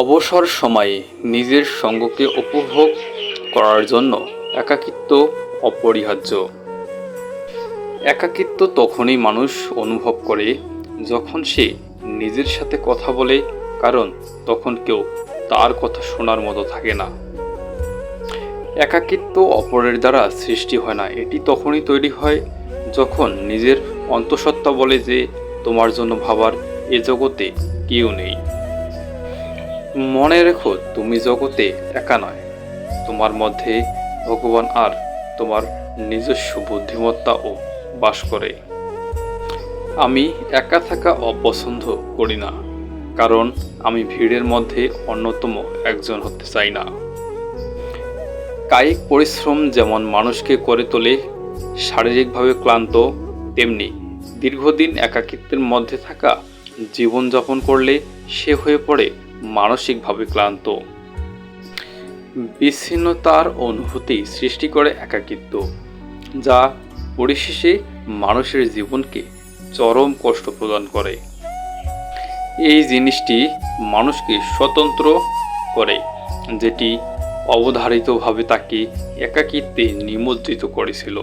অবসর সময়ে নিজের সঙ্গকে উপভোগ করার জন্য একাকিত্ব অপরিহার্য। একাকিত্ব তখনই মানুষ অনুভব করে যখন সে নিজের সাথে কথা বলে, কারণ তখন কেউ তার কথা শোনার মতো থাকে না। একাকিত্ব অপরের দ্বারা সৃষ্টি হয় না। এটি তখনই তৈরি হয় যখন নিজের অন্তঃসত্ত্বা বলে যে, তোমার জন্য ভাবার এ জগতে কেউ নেই। মনে রেখো, তুমি জগতে একা নয়। তোমার মধ্যে ভগবান আর তোমার নিজস্ব বুদ্ধিমত্তাও বাস করে। আমি একা থাকা অপছন্দ করি না, কারণ আমি ভিড়ের মধ্যে অন্যতম একজন হতে চাই না। কায়িক পরিশ্রম যেমন মানুষকে করে তোলে, শারীরিকভাবে ক্লান্ত, তেমনি দীর্ঘদিন একাকিত্বের মধ্যে থাকা জীবনযাপন করলে সে হয়ে পড়ে মানসিকভাবে ক্লান্ত। বিচ্ছিন্নতার অনুভূতি সৃষ্টি করে একাকিত্ব, যা পরিশেষে মানুষের জীবনকে চরম কষ্ট প্রদান করে। এই জিনিসটি মানুষকে স্বতন্ত্র করে, যেটি অবধারিতভাবে তাকে একাকিত্বে নিমজ্জিত করেছিল।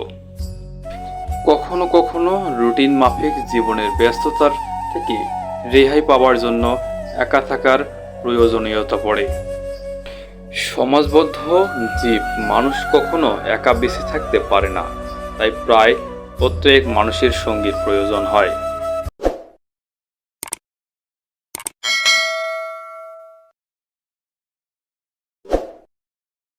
কখনো কখনো রুটিন মাফিক জীবনের ব্যস্ততার থেকে রেহাই পাওয়ার জন্য একা থাকার প্রয়োজনীয়তা পড়ে। সমাজবদ্ধ জীব মানুষ কখনো একা বেঁচে থাকতে পারে না, তাই প্রায় প্রত্যেক মানুষের সঙ্গীর প্রয়োজন হয়।